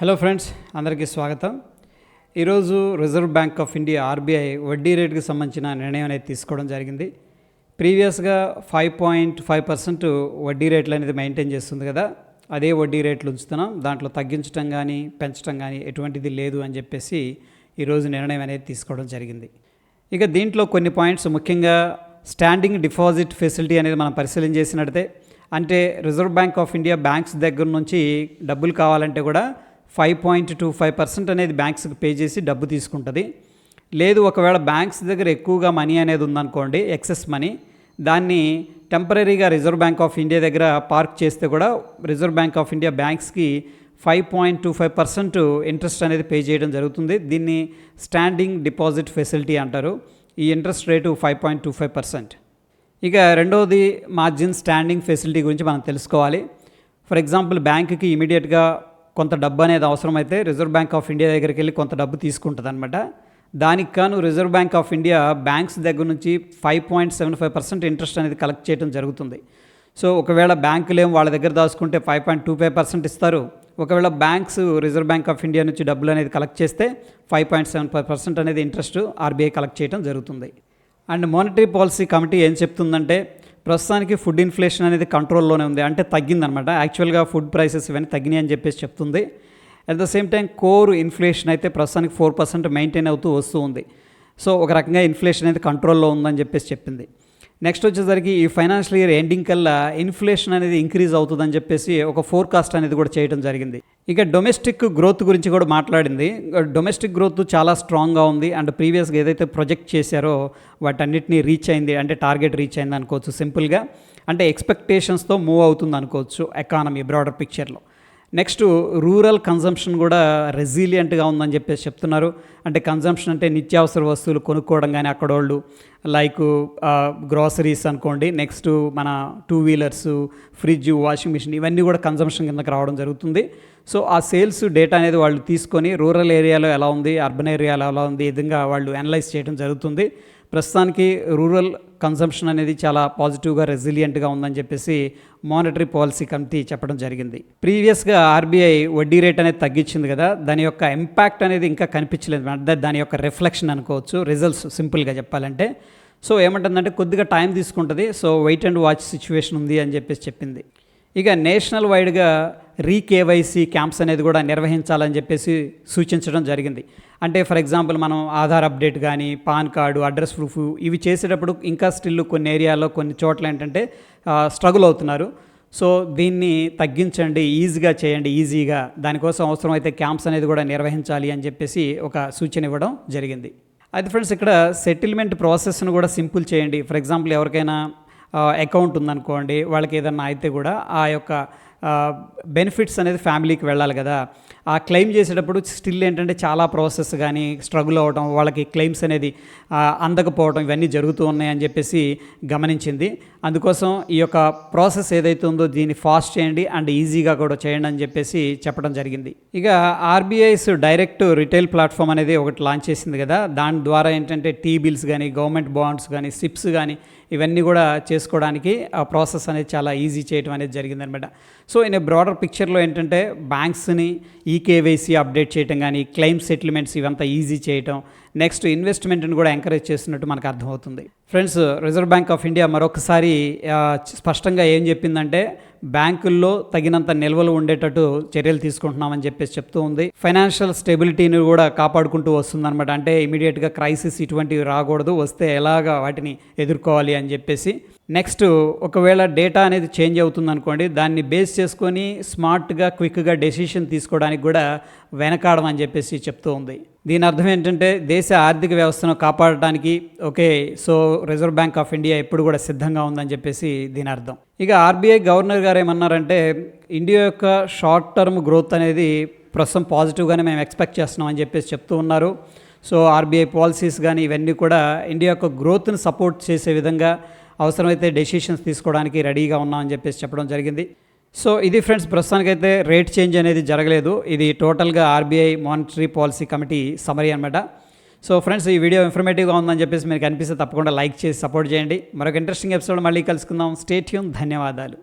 Hello friends అందరికీ స్వాగతం. ఈరోజు Reserve Bank of India RBI వడ్డీ రేటుకి సంబంధించిన నిర్ణయం అనేది తీసుకోవడం జరిగింది. ప్రీవియస్గా ఫైవ్ పాయింట్ ఫైవ్ పర్సెంట్ వడ్డీ రేట్లు అనేది మెయింటైన్ చేస్తుంది కదా. అదే వడ్డీ రేట్లు ఉంచుతున్నాం. దాంట్లో తగ్గించడం కానీ పెంచడం కానీ ఎటువంటిది లేదు అని చెప్పేసి ఈరోజు నిర్ణయం అనేది తీసుకోవడం జరిగింది. ఇక దీంట్లో కొన్ని పాయింట్స్ ముఖ్యంగా స్టాండింగ్ డిపాజిట్ ఫెసిలిటీ అనేది మనం పరిశీలన చేసినట్టే అంటే Reserve Bank of India banks దగ్గర నుంచి డబ్బులు కావాలంటే కూడా five point two five percent అనేది బ్యాంక్స్కి పే చేసి డబ్బు తీసుకుంటుంది. లేదు ఒకవేళ బ్యాంక్స్ దగ్గర ఎక్కువగా మనీ అనేది ఉందనుకోండి ఎక్సెస్ మనీ దాన్ని టెంపరీగా రిజర్వ్ బ్యాంక్ ఆఫ్ ఇండియా దగ్గర పార్క్ చేస్తే కూడా reserve bank of India బ్యాంక్స్కి five point two five percent interest అనేది పే చేయడం జరుగుతుంది. దీన్ని స్టాండింగ్ డిపాజిట్ ఫెసిలిటీ అంటారు. ఈ interest rate five point two five percent. ఇక రెండవది మార్జిన్ స్టాండింగ్ ఫెసిలిటీ గురించి మనం తెలుసుకోవాలి. ఫర్ ఎగ్జాంపుల్ బ్యాంకుకి ఇమీడియట్గా కొంత డబ్బు అనేది అవసరమైతే రిజర్వ్ బ్యాంక్ ఆఫ్ ఇండియా దగ్గరికి వెళ్ళి కొంత డబ్బు తీసుకుంటుంది అనమాట దానికి కాను Reserve Bank of India banks దగ్గర నుంచి five point seven five percent interest అనేది కలెక్ట్ చేయడం జరుగుతుంది. సో ఒకవేళ బ్యాంకులు ఏం వాళ్ళ దగ్గర దాచుకుంటే five point two five percent ఇస్తారు. ఒకవేళ banks Reserve Bank of India నుంచి డబ్బులు అనేది కలెక్ట్ చేస్తే five point seven five percent అనేది ఇంట్రెస్ట్ ఆర్బీఐ కలెక్ట్ చేయడం జరుగుతుంది. అండ్ మానిటరీ పాలసీ కమిటీ ఏం చెప్తుందంటే ప్రస్తుతానికి ఫుడ్ ఇన్ఫ్లేషన్ అనేది కంట్రోల్లోనే ఉంది. అంటే తగ్గిందనమాట యాక్చువల్గా ఫుడ్ ప్రైసెస్ ఇవన్నీ తగ్గినాయి అని చెప్పేసి చెప్తుంది. At the same time core inflation అయితే ప్రస్తుతానికి ఫోర్ పర్సెంట్ మెయింటైన్ అవుతూ వస్తూ ఉంది. సో ఒక రకంగా ఇన్ఫ్లేషన్ అనేది కంట్రోల్లో ఉందని చెప్పేసి చెప్పింది. నెక్స్ట్ వచ్చేసరికి ఈ ఫైనాన్షియల్ ఇయర్ ఎండింగ్ కల్లా ఇన్ఫ్లేషన్ అనేది ఇంక్రీజ్ అవుతుందని చెప్పేసి ఒక ఫోర్కాస్ట్ అనేది కూడా చేయడం జరిగింది. ఇక డొమెస్టిక్ గ్రోత్ గురించి కూడా మాట్లాడింది. డొమెస్టిక్ గ్రోత్ చాలా స్ట్రాంగ్గా ఉంది. అండ్ ప్రీవియస్గా ఏదైతే ప్రొజెక్ట్ చేశారో వాటన్నిటిని రీచ్ అయింది. అంటే టార్గెట్ రీచ్ అయింది అనుకోవచ్చు సింపుల్గా. అంటే ఎక్స్పెక్టేషన్స్తో మూవ్ అవుతుంది అనుకోవచ్చు ఎకానమీ బ్రాడర్ పిక్చర్లో. నెక్స్ట్ రూరల్ కన్జంప్షన్ కూడా రెసిలియంట్గా ఉందని చెప్పేసి చెప్తున్నారు. అంటే కన్జంప్షన్ అంటే నిత్యావసర వస్తువులు కొనుక్కోవడం కానీ అక్కడ వాళ్ళు లైక్ గ్రాసరీస్ అనుకోండి నెక్స్ట్ మన two wheelers fridge washing machine ఇవన్నీ కూడా కన్జంప్షన్ కిందకి రావడం జరుగుతుంది. సో ఆ సేల్స్ డేటా అనేది వాళ్ళు తీసుకొని రూరల్ ఏరియాలో ఎలా ఉంది అర్బన్ ఏరియాలో ఎలా ఉంది ఈ విధంగా వాళ్ళు అనలైజ్ చేయడం జరుగుతుంది. ప్రస్తుతానికి రూరల్ కన్సంప్షన్ అనేది చాలా పాజిటివ్గా రెసిలియంట్గా ఉందని చెప్పేసి మానిటరీ పాలసీ కమిటీ చెప్పడం జరిగింది. ప్రీవియస్గా ఆర్బీఐ వడ్డీ రేట్ అనేది తగ్గించింది కదా దాని యొక్క ఇంపాక్ట్ అనేది ఇంకా కనిపించలేదు. అంటే దాని యొక్క రిఫ్లెక్షన్ అనుకోవచ్చు రిజల్ట్స్ సింపుల్గా చెప్పాలంటే. సో ఏమంటుందంటే కొద్దిగా టైం తీసుకుంటుంది. So wait and watch situation ఉంది అని చెప్పేసి చెప్పింది. ఇక నేషనల్ వైడ్గా రీకేవైసీ క్యాంప్స్ అనేది కూడా నిర్వహించాలని చెప్పేసి సూచించడం జరిగింది. అంటే ఫర్ ఎగ్జాంపుల్ మనం ఆధార్ అప్డేట్ కానీ పాన్ కార్డు అడ్రస్ ప్రూఫ్ ఇవి చేసేటప్పుడు ఇంకా స్టిల్ కొన్ని ఏరియాలో కొన్ని చోట్ల ఏంటంటే స్ట్రగుల్ అవుతున్నారు. సో దీన్ని తగ్గించండి ఈజీగా చేయండి ఈజీగా. దానికోసం అవసరమైతే క్యాంప్స్ అనేది కూడా నిర్వహించాలి అని చెప్పేసి ఒక సూచన ఇవ్వడం జరిగింది. అయితే ఫ్రెండ్స్ ఇక్కడ సెటిల్మెంట్ ప్రాసెస్ను కూడా సింపుల్ చేయండి. ఫర్ ఎగ్జాంపుల్ ఎవరికైనా అకౌంట్ ఉందనుకోండి వాళ్ళకి ఏదన్నా అయితే కూడా ఆ యొక్క బెనిఫిట్స్ అనేది ఫ్యామిలీకి వెళ్ళాలి కదా. ఆ క్లెయిమ్ చేసేటప్పుడు స్టిల్ ఏంటంటే చాలా ప్రాసెస్ కానీ స్ట్రగుల్ అవ్వడం వాళ్ళకి క్లెయిమ్స్ అనేది అందకపోవడం ఇవన్నీ జరుగుతూ ఉన్నాయని చెప్పేసి గమనించింది. అందుకోసం ఈ యొక్క ప్రాసెస్ ఏదైతే ఉందో దీన్ని ఫాస్ట్ చేయండి అండ్ ఈజీగా కూడా చేయండి అని చెప్పేసి చెప్పడం జరిగింది. ఇక ఆర్బీఐస్ డైరెక్ట్ రిటైల్ ప్లాట్ఫామ్ అనేది ఒకటి లాంచ్ చేసింది కదా దాని ద్వారా ఏంటంటే టీ బిల్స్ కానీ గవర్నమెంట్ బాండ్స్ కానీ సిప్స్ కానీ ఇవన్నీ కూడా చేసుకోవడానికి ఆ ప్రాసెస్ అనేది చాలా ఈజీ చేయడం అనేది జరిగిందనమాట. సో ఇన్ బ్రాడర్ పిక్చర్లో ఏంటంటే బ్యాంక్స్ని ఈ ఈకేవైసీ అప్డేట్ చేయడం కానీ క్లెయిమ్ సెటిల్మెంట్స్ ఇవంతా ఈజీ చేయటం నెక్స్ట్ ఇన్వెస్ట్మెంట్ని కూడా ఎంకరేజ్ చేస్తున్నట్టు మనకు అర్థమవుతుంది. Friends Reserve Bank of India మరొకసారి స్పష్టంగా ఏం చెప్పిందంటే బ్యాంకుల్లో తగినంత నిల్వలు ఉండేటట్టు చర్యలు తీసుకుంటున్నామని చెప్పేసి చెప్తూ ఉంది. ఫైనాన్షియల్ స్టెబిలిటీని కూడా కాపాడుకుంటూ వస్తుందన్నమాట. అంటే ఇమీడియట్గా క్రైసిస్ ఇటువంటివి రాకూడదు వస్తే ఎలాగా వాటిని ఎదుర్కోవాలి అని చెప్పేసి. నెక్స్ట్ ఒకవేళ డేటా అనేది చేంజ్ అవుతుంది అనుకోండి దాన్ని బేస్ చేసుకొని స్మార్ట్గా క్విక్గా డెసిషన్ తీసుకోవడానికి కూడా వెనకాడమని చెప్పేసి చెప్తూ ఉంది. దీని అర్థం ఏంటంటే దేశ ఆర్థిక వ్యవస్థను కాపాడటానికి okay so Reserve Bank of India ఎప్పుడు కూడా సిద్ధంగా ఉందని చెప్పేసి దీని అర్థం. ఇక ఆర్బీఐ గవర్నర్ గారు ఏమన్నారంటే ఇండియా యొక్క షార్ట్ టర్మ్ గ్రోత్ అనేది ప్రస్తుతం పాజిటివ్గానే మేము ఎక్స్పెక్ట్ చేస్తున్నాం అని చెప్పేసి చెప్తూ ఉన్నారు. సో ఆర్బీఐ పాలసీస్ కానీ ఇవన్నీ కూడా ఇండియా యొక్క గ్రోత్ని సపోర్ట్ చేసే విధంగా అవసరమైతే డెసిషన్స్ తీసుకోవడానికి రెడీగా ఉన్నామని చెప్పేసి చెప్పడం జరిగింది. సో ఇది ఫ్రెండ్స్ ప్రస్తుతానికైతే రేట్ చేంజ్ అనేది జరగలేదు. ఇది టోటల్గా RBI monetary policy committee summary అనమాట సో ఫ్రెండ్స్ ఈ వీడియో ఇన్ఫర్మేటివ్గా ఉందని చెప్పేసి మీకు అనిపిస్తే తప్పకుండా లైక్ చేసి సపోర్ట్ చేయండి. మరొక ఇంట్రెస్టింగ్ ఎపిసోడ్ మళ్ళీ కలుసుకుందాం. స్టేట్యూన్ ధన్యవాదాలు.